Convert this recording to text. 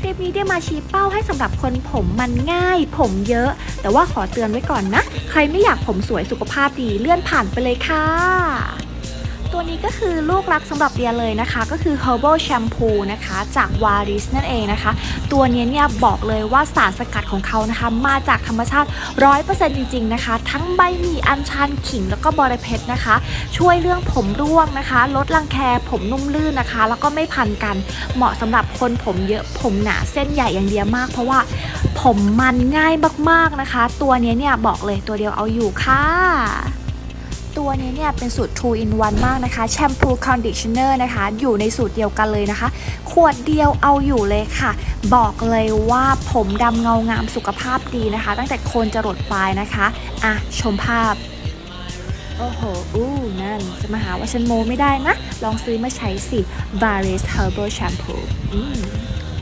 คลิปนี้ได้มาชี้เป้าให้สำหรับคนผมมันง่าย ผมเยอะ แต่ว่าขอเตือนไว้ก่อนนะ ใครไม่อยากผมสวยสุขภาพดีเลื่อนผ่านไปเลยค่ะ ตัวนี้ก็คือลูกรักสำหรับเดียเลยนะคะ ก็คือ herbal shampoo นะคะจาก Waris นั่นเองนะคะ ตัวนี้เนี่ยบอกเลยว่าสารสกัดของเขานะคะ มาจากธรรมชาติ 100%จริง ๆ นะคะ ทั้งใบหมี่อัญชันขิงแล้วก็บอระเพ็ดนะคะ ช่วยเรื่องผมร่วงนะคะ ลดรังแคผมนุ่มลื่นนะคะ แล้วก็ไม่พันกันเหมาะสำหรับคนผมเยอะผมหนาเส้นใหญ่อย่างเดียวมาก เพราะว่าผมมันง่ายมากๆนะคะ ตัวนี้เนี่ยบอกเลยตัวเดียวเอาอยู่ค่ะ ตัวนี้เนี่ยเป็นสูตร2 in 1มากนะคะแชมพูคอนดิชเนอร์นะคะ อยู่ในสูตรเดียวกันเลยนะคะ ขวดเดียวเอาอยู่เลยค่ะ บอกเลยว่าผมดำเงางามสุขภาพดีนะคะ ตั้งแต่โคนจรดปลายนะคะ อะ ชมภาพ โอ้โห อู้นั่น จะมาหาว่าฉันโมไม่ได้นะ ลองซื้อมาใช้สิ v a r i s Herbal Shampoo อืม